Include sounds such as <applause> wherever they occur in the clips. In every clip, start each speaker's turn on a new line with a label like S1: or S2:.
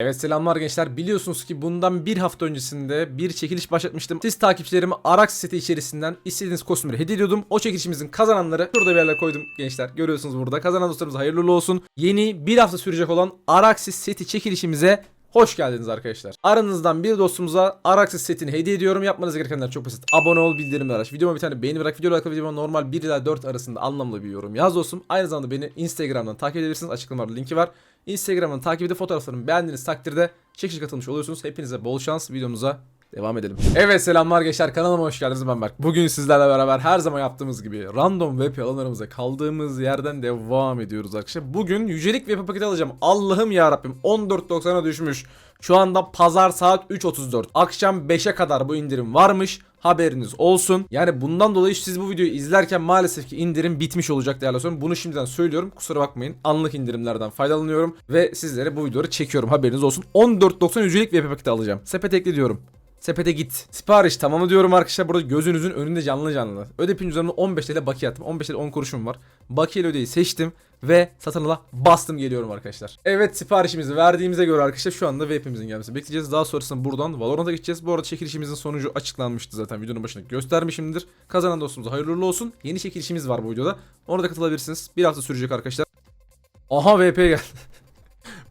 S1: Evet selamlar gençler. Biliyorsunuz ki bundan bir hafta öncesinde bir çekiliş başlatmıştım. Siz takipçilerime Arax seti içerisinden istediğiniz kostümleri hediye ediyordum. O çekilişimizin kazananları şurada bir yerlere koydum gençler. Görüyorsunuz burada. Kazanan dostlarımız hayırlı olsun. Yeni bir hafta sürecek olan Araxis seti çekilişimize Hoş geldiniz arkadaşlar. Aranızdan bir dostumuza Araxis setini hediye ediyorum. Yapmanız gerekenler çok basit. Abone ol, bildirimleri aç. Videoma bir tane beğeni bırak. Video like videoma normal 1 ila 4 arasında anlamlı bir yorum yaz dostum. Aynı zamanda beni Instagram'dan takip edebilirsiniz. Açıklamalarda linki var. Instagram'dan takip edip fotoğraflarımı beğendiğiniz takdirde çekişe katılmış oluyorsunuz. Hepinize bol şans. Videomuza devam edelim. Evet selamlar gençler kanalıma hoş geldiniz ben Berk. Bugün sizlerle beraber her zaman yaptığımız gibi random web alanlarımıza kaldığımız yerden devam ediyoruz arkadaşlar. Bugün yücelik web paketi alacağım. Allah'ım ya Rabbim 14.90'a düşmüş. Şu anda pazar saat 3.34. Akşam 5'e kadar bu indirim varmış. Haberiniz olsun. Yani bundan dolayı siz bu videoyu izlerken maalesef ki indirim bitmiş olacak değerli dostlarım. Bunu şimdiden söylüyorum. Kusura bakmayın. Anlık indirimlerden faydalanıyorum ve sizlere bu videoları çekiyorum. Haberiniz olsun. 14.90 yücelik web paketi alacağım. Sepet ekle diyorum. Sepete git. Sipariş tamamı diyorum arkadaşlar. Burada gözünüzün önünde canlı canlı. Ödepin üzerine 15 TL bakiye attım. 15 TL 10 kuruşum var. Bakiyeli ödeyi seçtim ve satın ala bastım geliyorum arkadaşlar. Evet siparişimizi verdiğimize göre arkadaşlar şu anda VIP'imizin gelmesini bekleyeceğiz. Daha sonrasında buradan Valorant'a geçeceğiz. Bu arada çekilişimizin sonucu açıklanmıştı zaten videonun başında göstermişimdir. Kazanan dostumuza hayırlı olsun. Yeni çekilişimiz var bu videoda. Ona da katılabilirsiniz. Bir hafta sürecek arkadaşlar. Aha VP geldi. <laughs>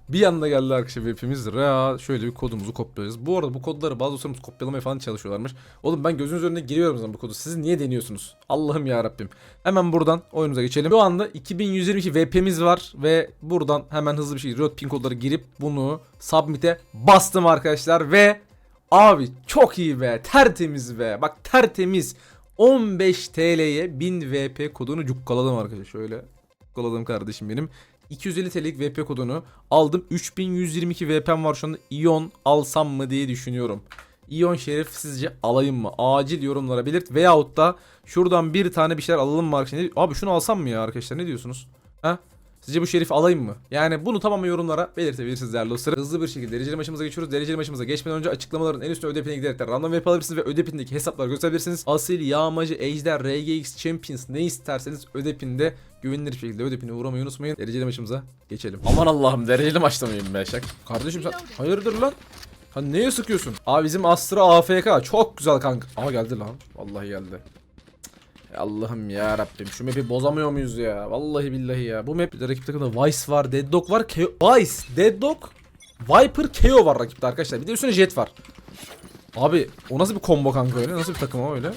S1: Bir anda geldi arkadaşlar VIP'imiz. Rea şöyle bir kodumuzu kopyalıyoruz. Bu arada bu kodları bazı dostlarımız kopyalamaya falan çalışıyorlarmış. Oğlum ben gözünüz önüne giriyorum zaman bu kodu. Siz niye deniyorsunuz? Allah'ım ya Rabbim. Hemen buradan oyunumuza geçelim. Şu anda 2122 VP'miz var ve buradan hemen hızlı bir şekilde Riot pin kodları girip bunu submit'e bastım arkadaşlar ve abi çok iyi be. Tertemiz be. Bak tertemiz. 15 TL'ye 1000 VP kodunu cukkaladım arkadaşlar. Şöyle cukkaladım kardeşim benim. 250 TL'lik VP kodunu aldım. 3122 VP'm var şu anda. Ion alsam mı diye düşünüyorum. Ion Şerif sizce alayım mı? Acil yorumlara belirt. Veyahut da şuradan bir tane bir şeyler alalım mı arkadaşlar? Abi şunu alsam mı ya arkadaşlar? Ne diyorsunuz? Ha? Sizce bu şerifi alayım mı? Yani bunu tamamen yorumlara belirtebilirsiniz değerli dostlar. Hızlı bir şekilde dereceli maçımıza geçiyoruz. Dereceli maçımıza geçmeden önce açıklamaların en üstüne ödepine giderek de random VP alabilirsiniz ve ödepindeki hesapları gösterebilirsiniz. Asil, Yağmacı, Ejder, RGX, Champions ne isterseniz ödepinde güvenilir bir şekilde ödepine uğramayı unutmayın. Dereceli maçımıza geçelim. Aman Allah'ım dereceli maçta mıyım be şak? Kardeşim sen hayırdır lan? Ha neye sıkıyorsun? Abi bizim Astra AFK çok güzel kanka. Ama geldi lan. Vallahi geldi. Allah'ım ya Rabbim şu map'i bozamıyor muyuz ya? Vallahi billahi ya. Bu map rakip takımda Vice var, Deadlock var, Keo Vice, Deadlock, Viper, Keo var rakipte arkadaşlar. Bir de üstüne Jet var. Abi o nasıl bir combo kanka öyle? Nasıl bir takım o öyle?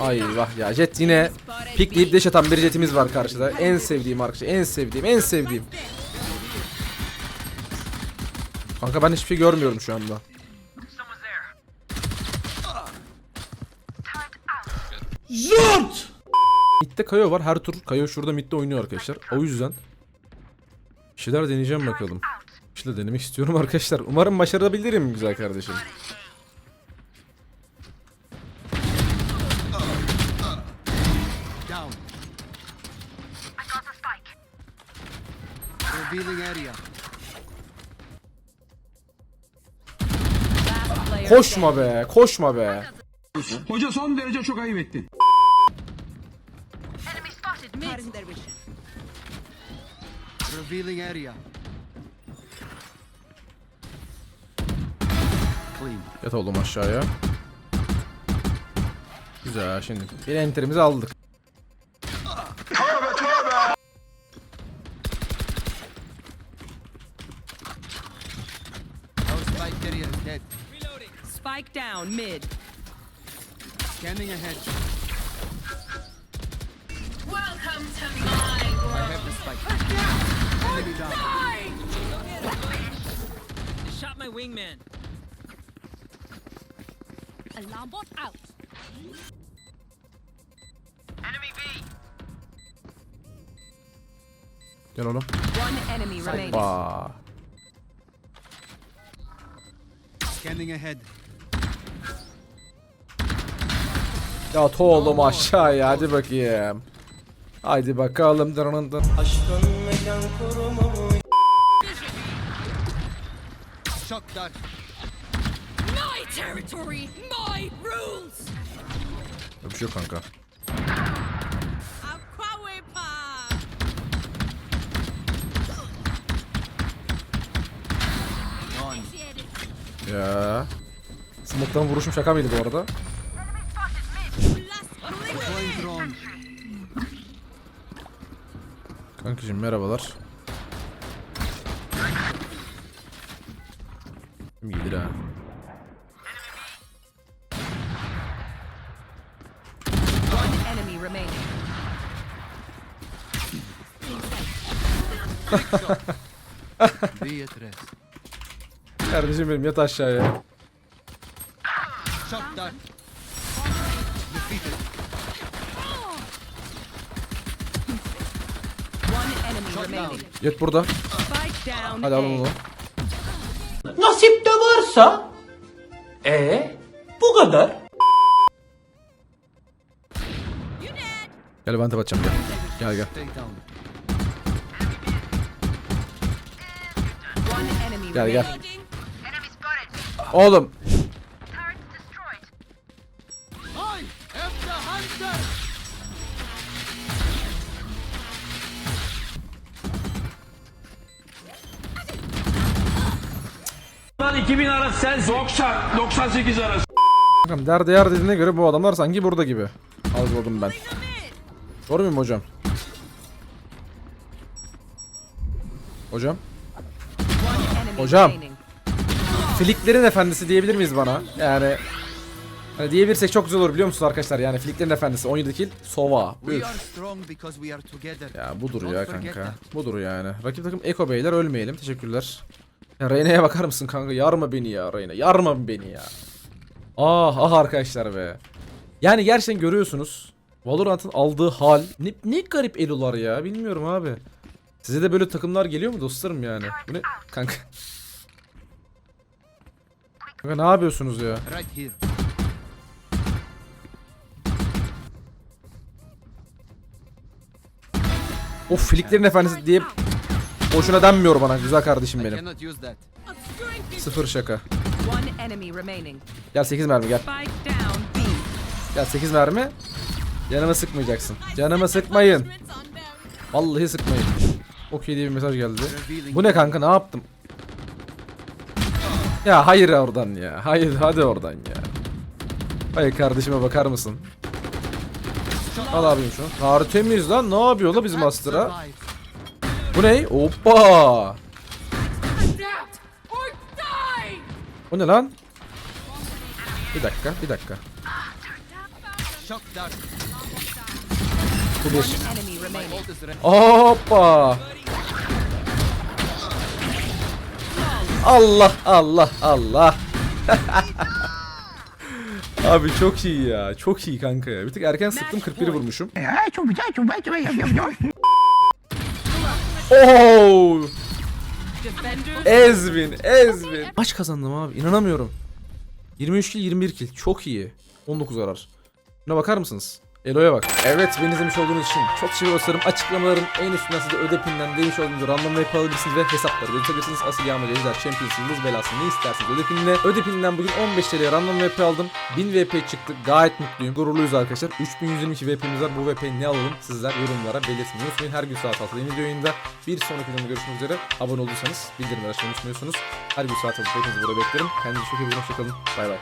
S1: Ay vah ya Jet yine pikleyip deş atan bir jetimiz var karşıda. En sevdiğim arkadaşlar. En sevdiğim, en sevdiğim. Kanka ben hiçbir şey görmüyorum şu anda. Mid'de Kayo var. Her tur Kayo şurada mid'de oynuyor arkadaşlar. O yüzden bir şeyler deneyeceğim bakalım. Bir şeyler denemek istiyorum <laughs> arkadaşlar. Umarım başarabilirim güzel kardeşim. Koşma be, koşma be.
S2: Hoca son derece çok ayıp ettin.
S3: Revealing area. Clean.
S1: Yat oğlum aşağıya. Güzel şimdi. Bir enterimizi aldık.
S3: Spike
S4: down mid.
S3: Scanning ahead.
S4: Shot my wingman. Alarm bot out.
S1: Gel oğlum.
S4: One enemy remaining.
S3: Scanning ahead.
S1: Yat oğlum aşağıya hadi bakayım. Haydi bakalım. Dırnın dın.
S3: Shock dart.
S4: My territory, my rules.
S1: Bir şey yok kanka. Ya. Smoke'tan vuruşum şaka mıydı bu arada? Kankacığım merhabalar. Gelir ha? Kardeşim benim yat aşağıya. Yat burada. Hadi alın onu.
S5: Nasip de varsa e bu kadar.
S1: Gel ben bakacağım gel. Gel gel. Gel, gel. Oğlum.
S2: 2000 arası sen 90 98 arası.
S1: Bakalım derde yer dediğine göre bu adamlar sanki burada gibi. Algıladım ben. Doğru muyum hocam? Hocam? Hocam. Flicklerin efendisi diyebilir miyiz bana? Yani Hani diyebilirsek çok güzel olur biliyor musunuz arkadaşlar? Yani Flicklerin efendisi 17 kill Sova. Üf. Ya budur ya kanka. Budur yani. Rakip takım Eko Beyler ölmeyelim. Teşekkürler. Ya Reyna'ya bakar mısın kanka? Yarma beni ya Reyna. Yarma beni ya. Ah ah arkadaşlar be. Yani gerçekten görüyorsunuz. Valorant'ın aldığı hal. Ne, ne garip elolar ya. Bilmiyorum abi. Size de böyle takımlar geliyor mu dostlarım yani? Bu ne? Kanka. Kanka ne yapıyorsunuz ya? Of Flicklerin efendisi diye boşuna denmiyor bana güzel kardeşim benim. Sıfır şaka. Gel 8 mermi gel. Gel 8 mermi. Canımı sıkmayacaksın. Canımı sıkmayın. Vallahi sıkmayın. Okey diye bir mesaj geldi. Bu ne kanka ne yaptım? Ya hayır oradan ya. Hayır hadi oradan ya. Hayır kardeşime bakar mısın? Al abim şunu. Artemiz lan ne yapıyor la bizim Master'a? Bu ne? Hoppa. O ne lan? Bir dakika bir dakika. Bu bir. Hoppa. Allah Allah Allah. <laughs> Abi çok iyi ya. Çok iyi kanka ya. Bir tık erken sıktım 41 vurmuşum. Oo!
S4: Defenders.
S1: Ezvin, Ezvin. Maç kazandım abi. inanamıyorum. 23 kill, 21 kill. Çok iyi. 19 arar. Buna bakar mısınız? Elo'ya bak. Evet beni izlemiş olduğunuz için çok teşekkür ederim. Açıklamaların en üstünden size ödepinden demiş olduğunuz random ve alabilirsiniz ve hesapları gösterebilirsiniz. Asil yağmacı ejder, champions'ınız belası ne isterseniz ödepinle. Ödepinden bugün 15 TL random VP aldım. 1000 VP çıktı. Gayet mutluyum. Gururluyuz arkadaşlar. 3122 VP'miz var. Bu VP'yi ne alalım sizler yorumlara belirtmeyi unutmayın. Her gün saat 6'da yeni video yayında. Bir sonraki videomda görüşmek üzere. Abone olduysanız bildirimleri açmayı unutmuyorsunuz. Her gün saat 6'da hepinizi burada beklerim. Kendinize çok iyi bakın. Hoşçakalın. Bay bay.